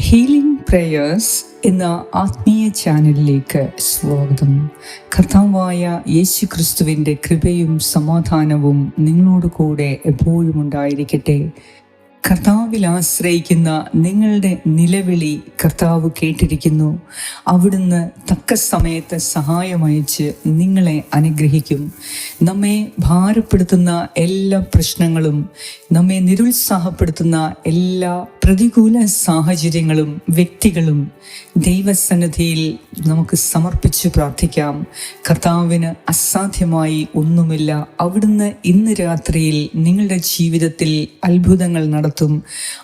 Healing prayers എന്ന ആത്മീയ ചാനലിലേക്ക് സ്വാഗതം. കർത്താവായ യേശു ക്രിസ്തുവിന്റെ കൃപയും സമാധാനവും നിങ്ങളോട് കൂടെ എപ്പോഴും ഉണ്ടായിരിക്കട്ടെ. കർത്താവിൽ ആശ്രയിക്കുന്ന നിങ്ങളുടെ നിലവിളി കർത്താവ് കേട്ടിരിക്കുന്നു. അവിടുന്ന് തക്ക സമയത്ത് സഹായമയച്ച് നിങ്ങളെ അനുഗ്രഹിക്കും. നമ്മെ ഭാരപ്പെടുത്തുന്ന എല്ലാ പ്രശ്നങ്ങളും നമ്മെ നിരുത്സാഹപ്പെടുത്തുന്ന എല്ലാ പ്രതികൂല സാഹചര്യങ്ങളും വ്യക്തികളും ദൈവസന്നിധിയിൽ നമുക്ക് സമർപ്പിച്ച് പ്രാർത്ഥിക്കാം. കർത്താവിന് അസാധ്യമായി ഒന്നുമില്ല. അവിടുന്ന് ഇന്ന് രാത്രിയിൽ നിങ്ങളുടെ ജീവിതത്തിൽ അത്ഭുതങ്ങൾ നടത്തും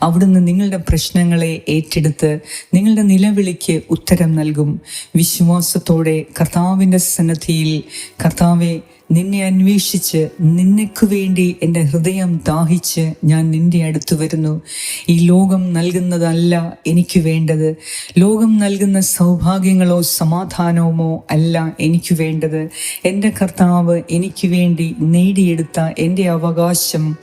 അവിടുന്ന് നിങ്ങളുടെ പ്രശ്നങ്ങളെ ഏറ്റെടുത്ത് നിങ്ങളുടെ നിലവിളിക്ക് ഉത്തരം നൽകും. വിശ്വാസത്തോടെ കർത്താവിന്റെ സന്നദ്ധിയിൽ കർത്താവെ നിന്നെ അന്വേഷിച്ച് നിനക്ക് വേണ്ടി എന്റെ ഹൃദയം ദാഹിച്ച് ഞാൻ നിന്റെ അടുത്ത് വരുന്നു. ഈ ലോകം നൽകുന്നതല്ല എനിക്ക് വേണ്ടത്. ലോകം നൽകുന്ന സൗഭാഗ്യങ്ങളോ സമാധാനവുമോ അല്ല എനിക്ക് വേണ്ടത്. എന്റെ കർത്താവ് എനിക്ക് വേണ്ടി നേടിയെടുത്ത എന്റെ അവകാശം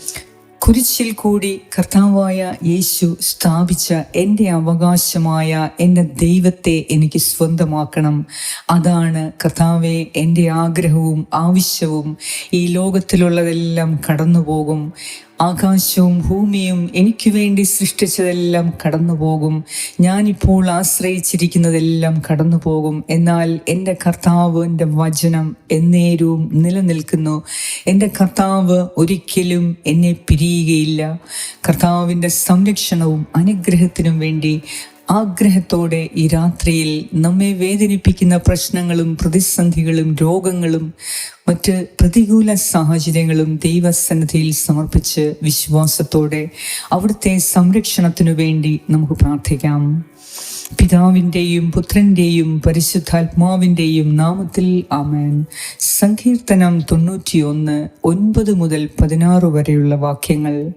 കുരിശിൽ കൂടി കർത്താവായ യേശു സ്ഥാപിച്ച എന്റെ അവകാശമായ എന്റെ ദൈവത്തെ എനിക്ക് സ്വന്തമാക്കണം. അതാണ് കർത്താവെ എന്റെ ആഗ്രഹവും ആവശ്യവും ഈ ലോകത്തിലുള്ളതെല്ലാം കടന്നു പോകും ആകാശവും ഭൂമിയും എനിക്ക് വേണ്ടി സൃഷ്ടിച്ചതെല്ലാം കടന്നുപോകും. ഞാനിപ്പോൾ ആശ്രയിച്ചിരിക്കുന്നതെല്ലാം കടന്നുപോകും. എന്നാൽ എന്റെ കർത്താവിന്റെ വചനം എന്നേരവും നിലനിൽക്കുന്നു. എന്റെ കർത്താവ് ഒരിക്കലും എന്നെ പിരിയുകയില്ല. കർത്താവിന്റെ സംരക്ഷണവും അനുഗ്രഹത്തിനും വേണ്ടി ആഗ്രഹത്തോടെ ഈ രാത്രിയിൽ നമ്മെ വേദനിപ്പിക്കുന്ന പ്രശ്നങ്ങളും പ്രതിസന്ധികളും രോഗങ്ങളും മറ്റ് പ്രതികൂല സാഹചര്യങ്ങളും ദൈവസന്നിധിയിൽ സമർപ്പിച്ച് വിശ്വാസത്തോടെ അവിടുത്തെ സംരക്ഷണത്തിനു വേണ്ടി നമുക്ക് പ്രാർത്ഥിക്കാം. പിതാവിന്റെയും പുത്രന്റെയും പരിശുദ്ധാത്മാവിന്റെയും നാമത്തിൽ ആമേൻ. സങ്കീർത്തനം തൊണ്ണൂറ്റിയൊന്ന് ഒൻപത് മുതൽ പതിനാറ് വരെയുള്ള വാക്യങ്ങൾ.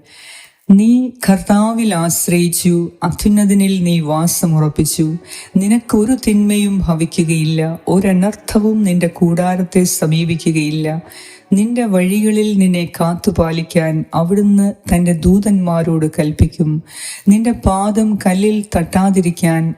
നീ കർത്താവിൽ ആശ്രയിച്ചു അത്യുന്നതിനിൽ നീ വാസമുറപ്പിച്ചു. നിനക്കൊരു തിന്മയും ഭവിക്കുകയില്ല ഒരനർത്ഥവും നിന്റെ കൂടാരത്തെ സമീപിക്കുകയില്ല. നിന്റെ വഴികളിൽ നിന്നെ കാത്തുപാലിക്കാൻ അവിടുന്ന് തന്റെ ദൂതന്മാരോട് കൽപ്പിക്കും. നിന്റെ പാദം കല്ലിൽ തട്ടാതിരിക്കാൻ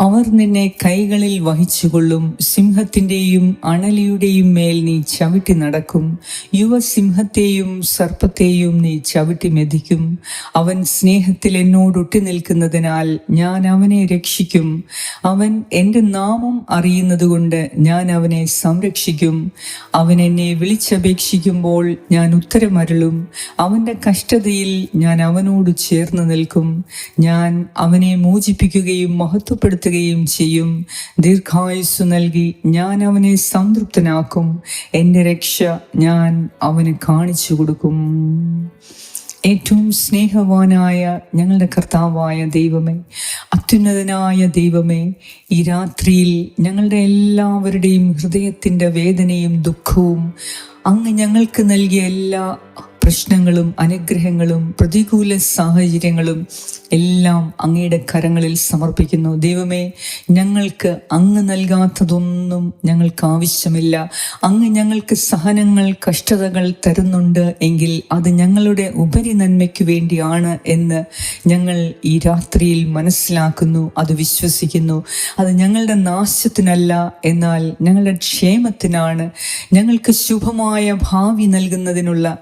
അവർ നിന്നെ കൈകളിൽ വഹിച്ചുകൊള്ളും സിംഹത്തിന്റെയും അണലിയുടെയും മേൽ നീ ചവിട്ടി നടക്കും. യുവസിംഹത്തെയും സർപ്പത്തെയും നീ ചവിട്ടി മെതിക്കും. അവൻ സ്നേഹത്തിൽ എന്നോടൊട്ടി നിൽക്കുന്നതിനാൽ ഞാൻ അവനെ രക്ഷിക്കും. അവൻ എന്റെ നാമം അറിയുന്നതുകൊണ്ട് ഞാൻ അവനെ സംരക്ഷിക്കും. അവൻ എന്നെ വിളിച്ചപേക്ഷിക്കുമ്പോൾ ഞാൻ ഉത്തരമരുളും. അവന്റെ കഷ്ടതയിൽ ഞാൻ അവനോട് ചേർന്ന് നിൽക്കും. ഞാൻ അവനെ മോചിപ്പിക്കുകയും മഹത്വപ്പെടുത്തുകയും ചെയ്യും. ദീർഘായുസ് നൽകി ഞാൻ അവനെ സംതൃപ്തനാക്കും. എന്റെ രക്ഷ ഞാൻ അവന് കാണിച്ചു കൊടുക്കും. ഏറ്റവും സ്നേഹവാനായ ഞങ്ങളുടെ കർത്താവായ ദൈവമേ അത്യുന്നതനായ ദൈവമേ ഈ രാത്രിയിൽ ഞങ്ങളുടെ എല്ലാവരുടെയും ഹൃദയത്തിന്റെ വേദനയും ദുഃഖവും അങ്ങ് ഞങ്ങൾക്ക് നൽകിയ എല്ലാ പ്രശ്നങ്ങളും അനുഗ്രഹങ്ങളും പ്രതികൂല സാഹചര്യങ്ങളും എല്ലാം അങ്ങയുടെ കരങ്ങളിൽ സമർപ്പിക്കുന്നു. ദൈവമേ ഞങ്ങൾക്ക് അങ്ങ് നൽകാത്തതൊന്നും ഞങ്ങൾക്ക് ആവശ്യമില്ല. അങ്ങ് ഞങ്ങൾക്ക് സഹനങ്ങൾ കഷ്ടതകൾ തരുന്നുണ്ട് എങ്കിൽ അത് ഞങ്ങളുടെ ഉപരി നന്മയ്ക്ക് വേണ്ടിയാണ് എന്ന് ഞങ്ങൾ ഈ രാത്രിയിൽ മനസ്സിലാക്കുന്നു അത് വിശ്വസിക്കുന്നു. അത് ഞങ്ങളുടെ നാശത്തിനല്ല എന്നാൽ ഞങ്ങളുടെ ക്ഷേമത്തിനാണ്. ഞങ്ങൾക്ക് ശുഭമായ ഭാവി നൽകുന്നതിനുള്ള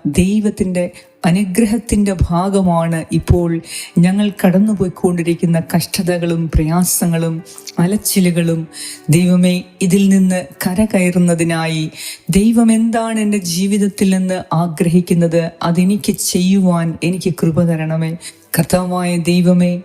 ദൈവത്തിന്റെ അനുഗ്രഹത്തിന്റെ ഭാഗമാണ് ഇപ്പോൾ ഞങ്ങൾ കടന്നുപോയിക്കൊണ്ടിരിക്കുന്ന കഷ്ടതകളും പ്രയാസങ്ങളും അലച്ചിലുകളും. ദൈവമേ ഇതിൽ നിന്ന് കരകയറുന്നതിനായി ദൈവം എന്താണ് എന്റെ ജീവിതത്തിൽ നിന്ന് ആഗ്രഹിക്കുന്നത്? അതെനിക്ക് ചെയ്യുവാൻ എനിക്ക് കൃപ തരണമേ. കർത്താവായ ദൈവമേ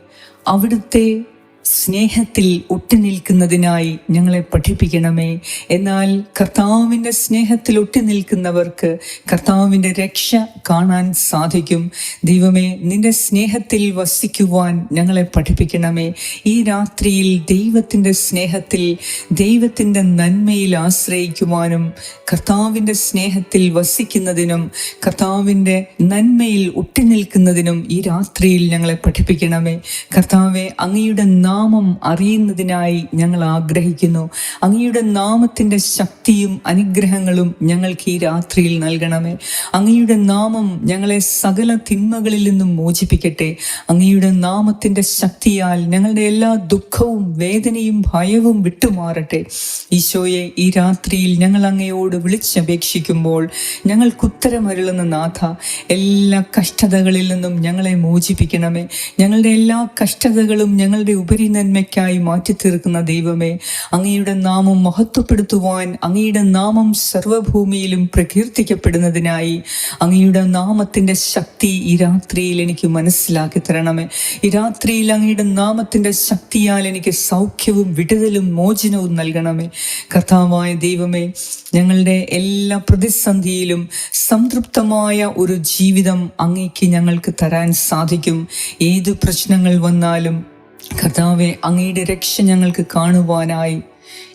അവിടുത്തെ സ്നേഹത്തിൽ ഒട്ടിനിൽക്കുന്നതിനായി ഞങ്ങളെ പഠിപ്പിക്കണമേ. എന്നാൽ കർത്താവിന്റെ സ്നേഹത്തിൽ ഒട്ടി നിൽക്കുന്നവർക്ക് കർത്താവിന്റെ രക്ഷ കാണാൻ സാധിക്കും. ദൈവമേ നിന്റെ സ്നേഹത്തിൽ വസിക്കുവാൻ ഞങ്ങളെ പഠിപ്പിക്കണമേ. ഈ രാത്രിയിൽ ദൈവത്തിന്റെ സ്നേഹത്തിൽ ദൈവത്തിന്റെ നന്മയിൽ ആശ്രയിക്കുവാനും കർത്താവിന്റെ സ്നേഹത്തിൽ വസിക്കുന്നതിനും കർത്താവിന്റെ നന്മയിൽ ഒട്ടിനിൽക്കുന്നതിനും ഈ രാത്രിയിൽ ഞങ്ങളെ പഠിപ്പിക്കണമേ. കർത്താവെ അങ്ങയുടെ നാ നാമം അറിയുന്നതിനായി ഞങ്ങൾ ആഗ്രഹിക്കുന്നു. അങ്ങയുടെ നാമത്തിന്റെ ശക്തിയും അനുഗ്രഹങ്ങളും ഞങ്ങൾക്ക് ഈ രാത്രിയിൽ നൽകണമേ. അങ്ങയുടെ നാമം ഞങ്ങളെ സകല തിന്മകളിൽ നിന്നും മോചിപ്പിക്കട്ടെ. അങ്ങയുടെ നാമത്തിന്റെ ശക്തിയാൽ ഞങ്ങളുടെ എല്ലാ ദുഃഖവും വേദനയും ഭയവും വിട്ടുമാറട്ടെ. ഈശോയെ ഈ രാത്രിയിൽ ഞങ്ങൾ അങ്ങയോട് വിളിച്ചപേക്ഷിക്കുമ്പോൾ ഞങ്ങൾക്കുത്തരമരുളുന്ന നാഥ എല്ലാ കഷ്ടതകളിൽ നിന്നും ഞങ്ങളെ മോചിപ്പിക്കണമേ. ഞങ്ങളുടെ എല്ലാ കഷ്ടതകളും ഞങ്ങളുടെ ഉപരി നന്മയ്ക്കായി മാറ്റി തീർക്കുന്ന ദൈവമേ അങ്ങയുടെ നാമം മഹത്വപ്പെടുത്തുവാൻ അങ്ങയുടെ നാമം സർവഭൂമിയിലും പ്രകീർത്തിക്കപ്പെടുന്നതിനായി അങ്ങയുടെ നാമത്തിന്റെ ശക്തി ഈ രാത്രിയിൽ എനിക്ക് മനസ്സിലാക്കി തരണമേ. ഈ രാത്രിയിൽ അങ്ങയുടെ നാമത്തിന്റെ ശക്തിയാൽ എനിക്ക് സൗഖ്യവും വിടുതലും മോചനവും നൽകണമേ. കർത്താവായ ദൈവമേ ഞങ്ങളുടെ എല്ലാ പ്രതിസന്ധിയിലും സംതൃപ്തമായ ഒരു ജീവിതം അങ്ങേക്ക് ഞങ്ങൾക്ക് തരാൻ സാധിക്കും. ഏത് പ്രശ്നങ്ങൾ വന്നാലും കർത്താവെ അങ്ങയുടെ രക്ഷ ഞങ്ങൾക്ക് കാണുവാനായി.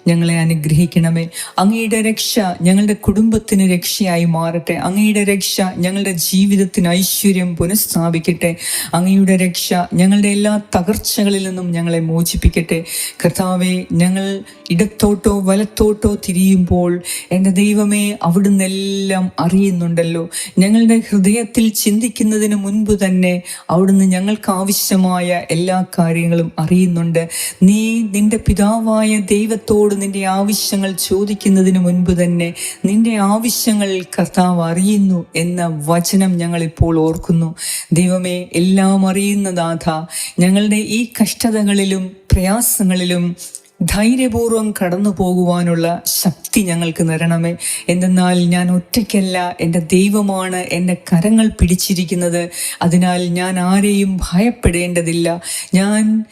ഞങ്ങളെ അനുഗ്രഹിക്കണമേ. അങ്ങയുടെ രക്ഷ ഞങ്ങളുടെ കുടുംബത്തിന് രക്ഷയായി മാറട്ടെ. അങ്ങയുടെ രക്ഷ ഞങ്ങളുടെ ജീവിതത്തിന് ഐശ്വര്യം പുനഃസ്ഥാപിക്കട്ടെ. അങ്ങയുടെ രക്ഷ ഞങ്ങളുടെ എല്ലാ തകർച്ചകളിൽ നിന്നും ഞങ്ങളെ മോചിപ്പിക്കട്ടെ. കർത്താവെ ഞങ്ങൾ ഇടത്തോട്ടോ വലത്തോട്ടോ തിരിയുമ്പോൾ എന്റെ ദൈവമേ അവിടുന്ന് എല്ലാം അറിയുന്നുണ്ടല്ലോ. ഞങ്ങളുടെ ഹൃദയത്തിൽ ചിന്തിക്കുന്നതിന് മുൻപ് തന്നെ അവിടുന്ന് ഞങ്ങൾക്ക് ആവശ്യമായ എല്ലാ കാര്യങ്ങളും അറിയുന്നുണ്ട്. നീ നിന്റെ പിതാവായ ദൈവത്തോട് നിന്റെ ആവശ്യങ്ങൾ ചോദിക്കുന്നതിന് മുൻപ് തന്നെ നിന്റെ ആവശ്യങ്ങൾ കർത്താവ് അറിയുന്നു എന്ന വചനം ഞങ്ങൾ ഇപ്പോൾ ഓർക്കുന്നു. ദൈവമേ എല്ലാം അറിയുന്ന ദാഥ ഞങ്ങളുടെ ഈ കഷ്ടതകളിലും പ്രയാസങ്ങളിലും ധൈര്യപൂർവം കടന്നു പോകുവാനുള്ള ശക്തി ഞങ്ങൾക്ക് തരണമേ. എന്തെന്നാൽ ഞാൻ ഒറ്റയ്ക്കല്ല എന്റെ ദൈവമാണ് എന്റെ കരങ്ങൾ പിടിച്ചിരിക്കുന്നത്. അതിനാൽ ഞാൻ ആരെയും ഭയപ്പെടേണ്ടതില്ല. ഞാൻ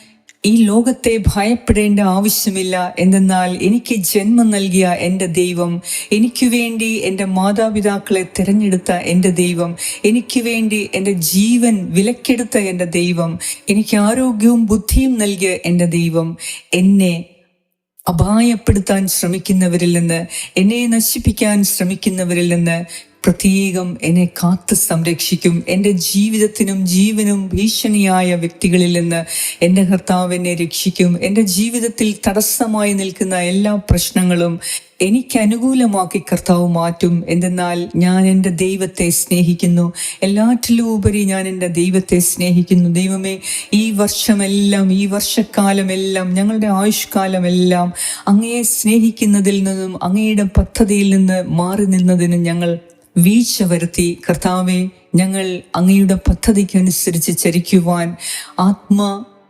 ഈ ലോകത്തെ ഭയപ്പെടേണ്ട ആവശ്യമില്ല. എന്തെന്നാൽ എനിക്ക് ജന്മം നൽകിയ എന്റെ ദൈവം എനിക്ക് വേണ്ടി എന്റെ മാതാപിതാക്കളെ തിരഞ്ഞെടുത്ത എന്റെ ദൈവം എനിക്ക് വേണ്ടി എന്റെ ജീവൻ വിലക്കെടുത്ത എന്റെ ദൈവം എനിക്ക് ആരോഗ്യവും ബുദ്ധിയും നൽകിയ എന്റെ ദൈവം. എന്നെ അപായപ്പെടുത്താൻ ശ്രമിക്കുന്നവരിൽ നിന്ന് എന്നെ നശിപ്പിക്കാൻ ശ്രമിക്കുന്നവരിൽ നിന്ന് പ്രത്യേകം എന്നെ കാത്ത് സംരക്ഷിക്കും. എന്റെ ജീവിതത്തിനും ജീവനും ഭീഷണിയായ വ്യക്തികളിൽ നിന്ന് എന്റെ കർത്താവ് എന്നെ രക്ഷിക്കും. എന്റെ ജീവിതത്തിൽ തടസ്സമായി നിൽക്കുന്ന എല്ലാ പ്രശ്നങ്ങളും എനിക്ക് അനുകൂലമാക്കി കർത്താവ് മാറ്റും. എന്തെന്നാൽ ഞാൻ എന്റെ ദൈവത്തെ സ്നേഹിക്കുന്നു. എല്ലാറ്റിലും ഉപരി ഞാൻ എന്റെ ദൈവത്തെ സ്നേഹിക്കുന്നു. ദൈവമേ ഈ വർഷമെല്ലാം ഈ വർഷക്കാലമെല്ലാം ഞങ്ങളുടെ ആയുഷ്കാലമെല്ലാം അങ്ങയെ സ്നേഹിക്കുന്നതിൽ നിന്നും അങ്ങയുടെ പദ്ധതിയിൽ നിന്ന് മാറി നിന്നതിന് ഞങ്ങൾ വീഴ്ച വരുത്തി കർത്താവെ ഞങ്ങൾ അങ്ങയുടെ പദ്ധതിക്കനുസരിച്ച് ചരിക്കുവാൻ ആത്മ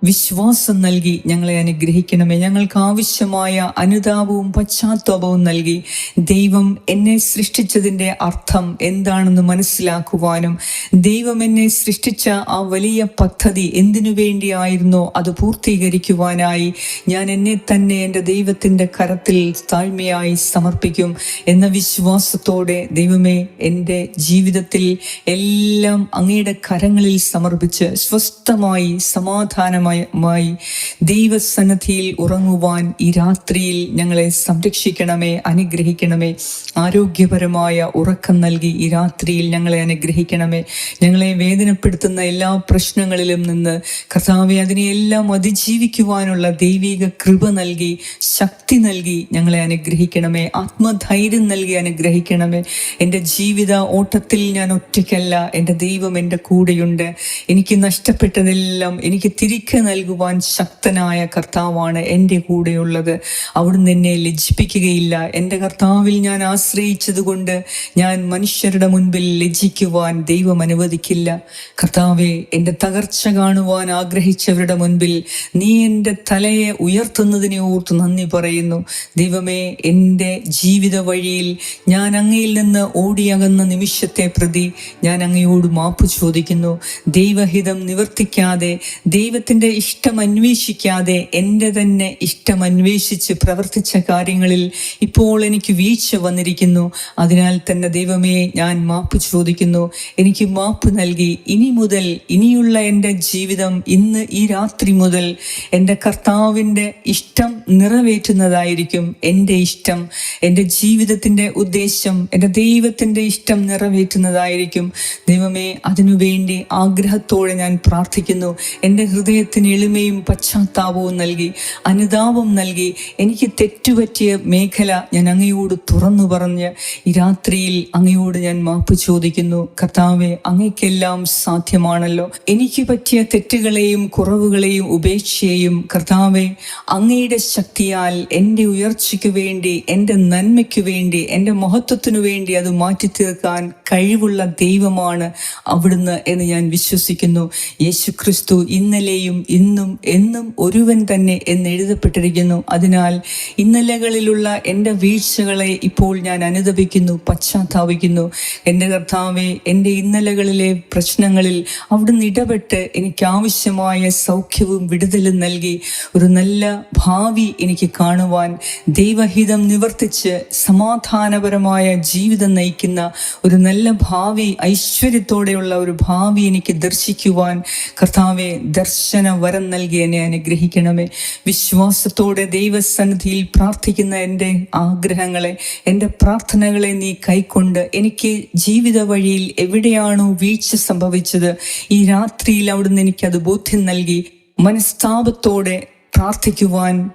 വിശ്വാസം നൽകി ഞങ്ങളെ അനുഗ്രഹിക്കണമേ. ഞങ്ങൾക്ക് ആവശ്യമായ അനുതാപവും പശ്ചാത്താപവും നൽകി. ദൈവം എന്നെ സൃഷ്ടിച്ചതിന്റെ അർത്ഥം എന്താണെന്ന് മനസ്സിലാക്കുവാനും ദൈവം എന്നെ സൃഷ്ടിച്ച ആ വലിയ പദ്ധതി എന്തിനു വേണ്ടിയായിരുന്നോ അത് പൂർത്തീകരിക്കുവാനായി ഞാൻ എന്നെ തന്നെ എന്റെ ദൈവത്തിന്റെ കരത്തിൽ താഴ്മയായി സമർപ്പിക്കും എന്ന വിശ്വാസത്തോടെ ദൈവമേ എന്റെ ജീവിതത്തിൽ എല്ലാം അങ്ങയുടെ കരങ്ങളിൽ സമർപ്പിച്ച് സ്വസ്ഥമായി സമാധാനമായി മായി ദൈവസന്നദ്ധിയിൽ ഉറങ്ങുവാൻ ഈ രാത്രിയിൽ ഞങ്ങളെ സംരക്ഷിക്കണമേ അനുഗ്രഹിക്കണമേ. ആരോഗ്യപരമായ ഉറക്കം നൽകി ഈ രാത്രിയിൽ ഞങ്ങളെ അനുഗ്രഹിക്കണമേ. ഞങ്ങളെ വേദനപ്പെടുത്തുന്ന എല്ലാ പ്രശ്നങ്ങളിലും നിന്ന് കർത്താവെ അതിനെയെല്ലാം അതിജീവിക്കുവാനുള്ള ദൈവിക കൃപ നൽകി ശക്തി നൽകി ഞങ്ങളെ അനുഗ്രഹിക്കണമേ. ആത്മധൈര്യം നൽകി അനുഗ്രഹിക്കണമേ. എന്റെ ജീവിത ഓട്ടത്തിൽ ഞാൻ ഒറ്റയ്ക്കല്ല. എന്റെ ദൈവം എന്റെ കൂടെയുണ്ട്. എനിക്ക് നഷ്ടപ്പെട്ടതെല്ലാം എനിക്ക് തിരികെ നൽകുവാൻ ശക്തനായ കർത്താവാണ് എന്റെ കൂടെയുള്ളത്. അവിടുന്ന് എന്നെ ലജ്ജിപ്പിക്കുകയില്ല. എന്റെ കർത്താവിൽ ഞാൻ ആശ്രയിച്ചതുകൊണ്ട് ഞാൻ മനുഷ്യരുടെ മുൻപിൽ ലജ്ജിക്കുവാൻ ദൈവം അനുവദിക്കില്ല. കർത്താവെ എന്റെ തകർച്ച കാണുവാൻ ആഗ്രഹിച്ചവരുടെ മുൻപിൽ നീ എന്റെ തലയെ ഉയർത്തുന്നതിനെ ഓർത്ത് നന്ദി പറയുന്നു. ദൈവമേ എന്റെ ജീവിത വഴിയിൽ ഞാൻ അങ്ങയിൽ നിന്ന് ഓടിയകന്ന നിമിഷത്തെ പ്രതി ഞാൻ അങ്ങയോട് മാപ്പ് ചോദിക്കുന്നു. ദൈവഹിതം നിവർത്തിക്കാതെ ദൈവത്തിന്റെ ഇഷ്ടം അന്വേഷിക്കാതെ എന്റെ തന്നെ ഇഷ്ടം അന്വേഷിച്ച് പ്രവർത്തിച്ച കാര്യങ്ങളിൽ ഇപ്പോൾ എനിക്ക് വീഴ്ച വന്നിരിക്കുന്നു. അതിനാൽ തന്നെ ദൈവമേ ഞാൻ മാപ്പ് ചോദിക്കുന്നു. എനിക്ക് മാപ്പ് നൽകി. ഇനി മുതൽ ഇനിയുള്ള എന്റെ ജീവിതം ഇന്ന് ഈ രാത്രി മുതൽ എന്റെ കർത്താവിന്റെ ഇഷ്ടം നിറവേറ്റുന്നതായിരിക്കും എന്റെ ഇഷ്ടം. എന്റെ ജീവിതത്തിന്റെ ഉദ്ദേശം എന്റെ ദൈവത്തിന്റെ ഇഷ്ടം നിറവേറ്റുന്നതായിരിക്കും. ദൈവമേ അതിനുവേണ്ടി ആഗ്രഹത്തോടെ ഞാൻ പ്രാർത്ഥിക്കുന്നു. എന്റെ ഹൃദയത്തിൽ ഹൃദയത്തിന് എളിമയും പശ്ചാത്താപവും നൽകി അനുതാപം നൽകി എനിക്ക് തെറ്റുപറ്റിയ മേഖല ഞാൻ അങ്ങയോട് തുറന്നു പറഞ്ഞ് ഈ രാത്രിയിൽ അങ്ങയോട് ഞാൻ മാപ്പ് ചോദിക്കുന്നു. കർത്താവെ അങ്ങയ്ക്കെല്ലാം സാധ്യമാണല്ലോ. എനിക്ക് പറ്റിയ തെറ്റുകളെയും കുറവുകളെയും ഉപേക്ഷയെയും കർത്താവെ അങ്ങയുടെ ശക്തിയാൽ എന്റെ ഉയർച്ചയ്ക്ക് വേണ്ടി എന്റെ നന്മയ്ക്ക് വേണ്ടി എന്റെ മഹത്വത്തിനു വേണ്ടി അത് മാറ്റി തീർക്കാൻ കഴിവുള്ള ദൈവമാണ് അവിടുന്ന് എന്ന് ഞാൻ വിശ്വസിക്കുന്നു. യേശു ക്രിസ്തു ഇന്നലെയും ഇന്നും എന്നും ഒരുവൻ തന്നെ എന്ന് എഴുതപ്പെട്ടിരിക്കുന്നു അതിനാൽ ഇന്നലകളിലുള്ള എന്റെ വീഴ്ചകളെ ഇപ്പോൾ ഞാൻ അനുദപിക്കുന്നു പശ്ചാത്താപിക്കുന്നു. എന്റെ കർത്താവെ എന്റെ ഇന്നലകളിലെ പ്രശ്നങ്ങളിൽ അവിടുന്ന് ഇടപെട്ട് എനിക്ക് ആവശ്യമായ സൗഖ്യവും വിടുതലും നൽകി. ഒരു നല്ല ഭാവി എനിക്ക് കാണുവാൻ ദൈവഹിതം നിവർത്തിച്ച് സമാധാനപരമായ ജീവിതം നയിക്കുന്ന ഒരു നല്ല ഭാവി ഐശ്വര്യത്തോടെയുള്ള ഒരു ഭാവി എനിക്ക് ദർശിക്കുവാൻ കർത്താവെ ദർശന വരം നൽകി എന്നെ അനുഗ്രഹിക്കണമേ. വിശ്വാസത്തോടെ ദൈവസന്നിധിയിൽ പ്രാർത്ഥിക്കുന്ന എന്റെ ആഗ്രഹങ്ങളെ എന്റെ പ്രാർത്ഥനകളെ നീ കൈക്കൊണ്ട് എനിക്ക് ജീവിത വഴിയിൽ എവിടെയാണോ വീഴ്ച സംഭവിച്ചത് ഈ രാത്രിയിൽ അവിടുന്ന് എനിക്കത് ബോധ്യം നൽകി മനസ്താപത്തോടെ പ്രാർത്ഥിക്കുവാൻ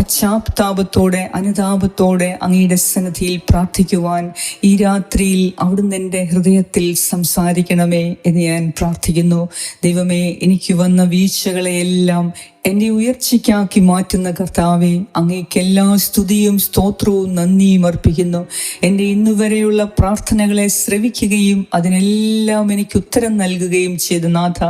പശ്ചാത്താപത്തോടെ അനുതാപത്തോടെ അങ്ങയുടെ സന്നദ്ധിയിൽ പ്രാർത്ഥിക്കുവാൻ ഈ രാത്രിയിൽ അവിടുന്ന് എന്റെ ഹൃദയത്തിൽ സംസാരിക്കണമേ എന്ന് ഞാൻ പ്രാർത്ഥിക്കുന്നു. ദൈവമേ എനിക്ക് വന്ന വീഴ്ചകളെയെല്ലാം എന്നെ ഉയർച്ചയ്ക്കാക്കി മാറ്റുന്ന കർത്താവെ അങ്ങേക്ക് എല്ലാ സ്തുതിയും സ്തോത്രവും നന്ദിയും അർപ്പിക്കുന്നു. എന്റെ ഇന്നുവരെയുള്ള പ്രാർത്ഥനകളെ ശ്രവിക്കുകയും അതിനെല്ലാം എനിക്ക് ഉത്തരം നൽകുകയും ചെയ്ത നാഥ.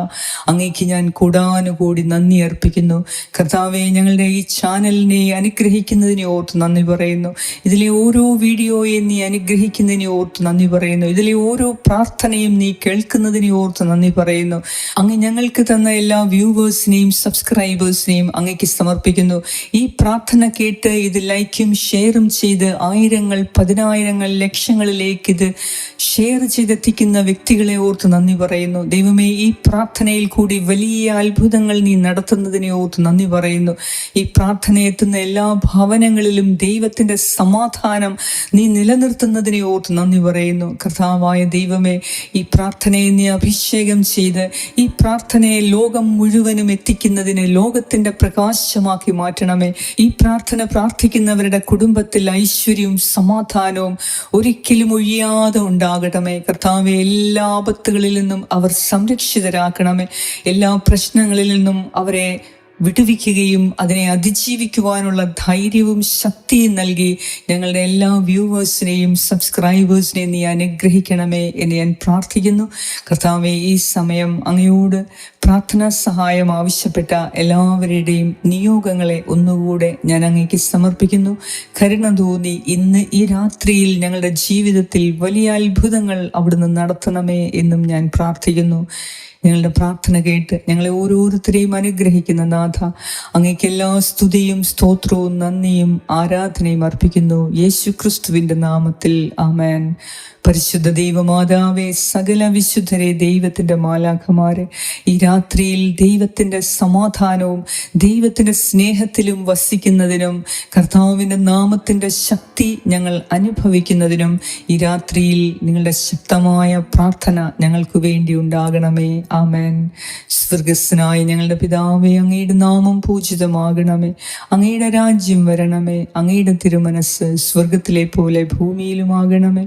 അങ്ങേക്ക് ഞാൻ കൂടാനുകൂടി നന്ദി അർപ്പിക്കുന്നു. കർത്താവെ ഞങ്ങളുടെ ഈ ചാനലിനെ അനുഗ്രഹിക്കുന്നതിനെ ഓർത്ത് നന്ദി പറയുന്നു. ഇതിലെ ഓരോ വീഡിയോയെ നീ അനുഗ്രഹിക്കുന്നതിനെ ഓർത്ത് നന്ദി പറയുന്നു. ഇതിലെ ഓരോ പ്രാർത്ഥനയും നീ കേൾക്കുന്നതിനെ ഓർത്ത് നന്ദി പറയുന്നു. അങ്ങ് ഞങ്ങൾക്ക് തന്ന എല്ലാ വ്യൂവേഴ്സിനെയും സബ്സ്ക്രൈബേഴ്സിനെയും അങ്ങയ്ക്ക് സമർപ്പിക്കുന്നു. ഈ പ്രാർത്ഥന കേട്ട് ഇത് ലൈക്കും ഷെയറും ചെയ്ത് ആയിരങ്ങൾ പതിനായിരങ്ങൾ ലക്ഷങ്ങളിലേക്ക് ഇത് ഷെയർ ചെയ്തെത്തിക്കുന്ന വ്യക്തികളെ ഓർത്ത് നന്ദി പറയുന്നു. ദൈവമേ ഈ പ്രാർത്ഥനയിൽ കൂടി വലിയ അത്ഭുതങ്ങൾ നീ നടത്തുന്നതിനെ ഓർത്ത് നന്ദി പറയുന്നു. ഈ പ്രാർത്ഥന എത്തുന്ന എല്ലാ ഭവനങ്ങളിലും ദൈവത്തിന്റെ സമാധാനം നീ നിലനിർത്തുന്നതിനെ ഓർത്ത് നന്ദി പറയുന്നു. കർത്താവായ ദൈവമേ ഈ പ്രാർത്ഥനയെ നീ അഭിഷേകം ചെയ്ത് ഈ പ്രാർത്ഥനയെ ലോകം മുഴുവനും എത്തിക്കുന്നതിന് ലോകത്തിന്റെ പ്രകാശമാക്കി മാറ്റണമേ. ഈ പ്രാർത്ഥന പ്രാർത്ഥിക്കുന്നവരുടെ കുടുംബത്തിൽ ഐശ്വര്യവും സമാധാനവും ഒരിക്കലും ഒഴിയാതെ ഉണ്ടാകണമേ. കർത്താവെ എല്ലാ ആപത്തുകളിൽ നിന്നും അവർ സംരക്ഷിതരാക്കണമേ. എല്ലാ പ്രശ്നങ്ങളിൽ നിന്നും അവരെ വിടുവിക്കുകയും അതിനെ അതിജീവിക്കുവാനുള്ള ധൈര്യവും ശക്തിയും നൽകി ഞങ്ങളുടെ എല്ലാ വ്യൂവേഴ്സിനെയും സബ്സ്ക്രൈബേഴ്സിനെയും നീ അനുഗ്രഹിക്കണമേ എന്ന് ഞാൻ പ്രാർത്ഥിക്കുന്നു. കർത്താവെ ഈ സമയം അങ്ങയോട് പ്രാർത്ഥനാ സഹായം ആവശ്യപ്പെട്ട എല്ലാവരുടെയും നിയോഗങ്ങളെ ഒന്നുകൂടെ ഞാൻ അങ്ങേക്ക് സമർപ്പിക്കുന്നു. കരുണ തോന്നി ഇന്ന് ഈ രാത്രിയിൽ ഞങ്ങളുടെ ജീവിതത്തിൽ വലിയ അത്ഭുതങ്ങൾ അവിടുന്ന് നടത്തണമേ എന്നും ഞാൻ പ്രാർത്ഥിക്കുന്നു. ഞങ്ങളുടെ പ്രാർത്ഥന കേട്ട് ഞങ്ങളെ ഓരോരുത്തരെയും അനുഗ്രഹിക്കുന്ന നാഥ. അങ്ങേക്ക് എല്ലാ സ്തുതിയും സ്തോത്രവും നന്ദിയും ആരാധനയും അർപ്പിക്കുന്നു. യേശു ക്രിസ്തുവിന്റെ നാമത്തിൽ ആമേൻ. പരിശുദ്ധ ദൈവമാതാവെ സകല വിശുദ്ധരെ ദൈവത്തിന്റെ മാലാഖമാരെ ഈ രാത്രിയിൽ ദൈവത്തിന്റെ സമാധാനവും ദൈവത്തിന്റെ സ്നേഹത്തിലും വസിക്കുന്നതിനും കർത്താവിന്റെ നാമത്തിന്റെ ശക്തി ഞങ്ങൾ അനുഭവിക്കുന്നതിനും ഈ രാത്രിയിൽ നിങ്ങളുടെ ശക്തമായ പ്രാർത്ഥന ഞങ്ങൾക്ക് വേണ്ടി ഉണ്ടാകണമേ. ആമേൻ. സ്വർഗസ്സനായി ഞങ്ങളുടെ പിതാവേ അങ്ങയുടെ നാമം പൂജിതമാകണമേ. അങ്ങയുടെ രാജ്യം വരണമേ. അങ്ങയുടെ തിരുമനസ് സ്വർഗത്തിലെ പോലെ ഭൂമിയിലുമാകണമേ.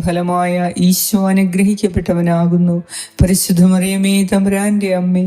ഫലമായ ഈശോ അനുഗ്രഹിക്കപ്പെട്ടവനാകുന്നു. പരിശുദ്ധമറിയമേ തമ്പുരാന്റെ അമ്മേ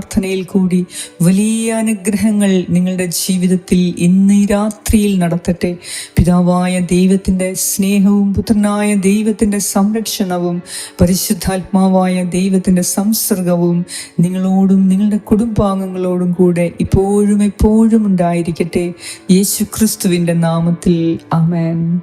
പ്രാർത്ഥനയിൽ കൂടി വലിയ അനുഗ്രഹങ്ങൾ നിങ്ങളുടെ ജീവിതത്തിൽ ഇന്ന് രാത്രിയിൽ നടത്തട്ടെ. പിതാവായ ദൈവത്തിന്റെ സ്നേഹവും പുത്രനായ ദൈവത്തിന്റെ സംരക്ഷണവും പരിശുദ്ധാത്മാവായ ദൈവത്തിന്റെ സംസർഗവും നിങ്ങളോടും നിങ്ങളുടെ കുടുംബാംഗങ്ങളോടും കൂടെ ഇപ്പോഴും എപ്പോഴും ഉണ്ടായിരിക്കട്ടെ. യേശു ക്രിസ്തുവിന്റെ നാമത്തിൽ. ആമേൻ.